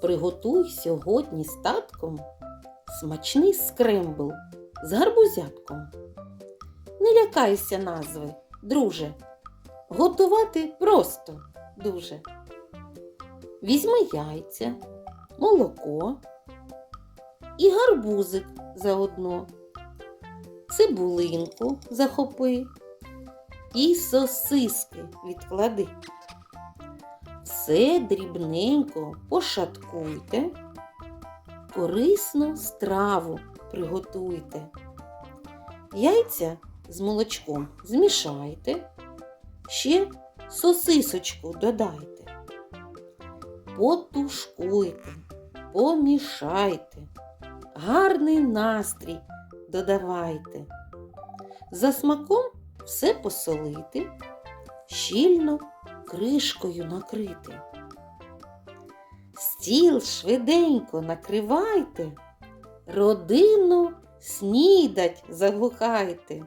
Приготуй сьогодні з татком смачний скрембл з гарбузятком. Не лякайся назви, друже. Готувати просто дуже. Візьми яйця, молоко і гарбузик заодно, цибулинку захопи і сосиски відклади. Все дрібненько пошаткуйте, корисну страву приготуйте. Яйця з молочком змішайте, ще сосисочку додайте. Потушкуйте, помішайте, гарний настрій додавайте. За смаком все посолити, щільно кришкою накрити. Стіл швиденько накривайте, родину снідать заглухайте.